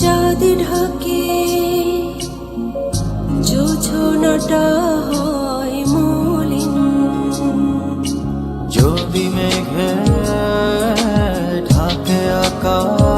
চাঁদ ঢাকে জোছনাটা হয় মলিন। যদি মেঘে ঢাকে আকাশ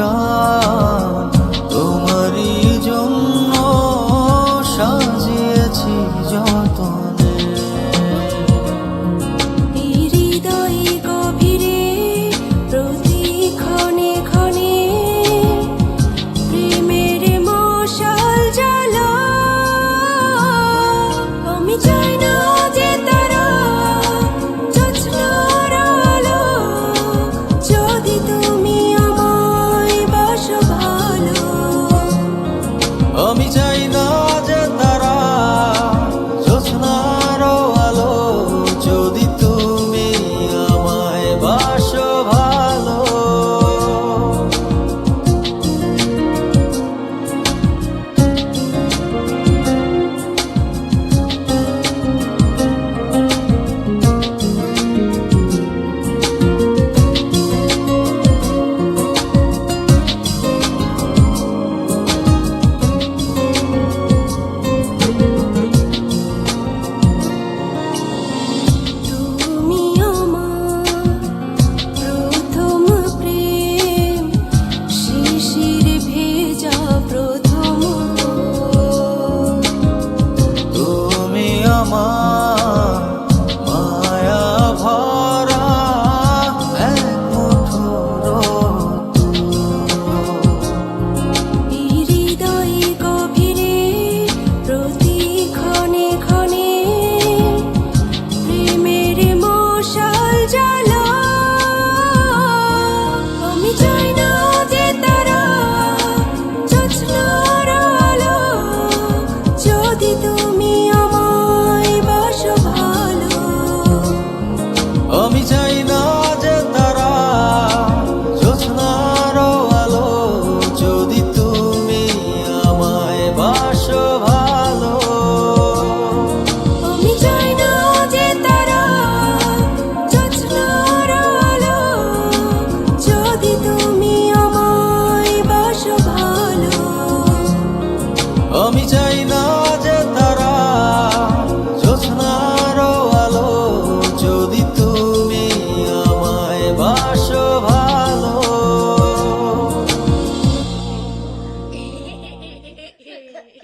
முருகா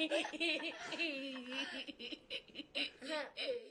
フフフ。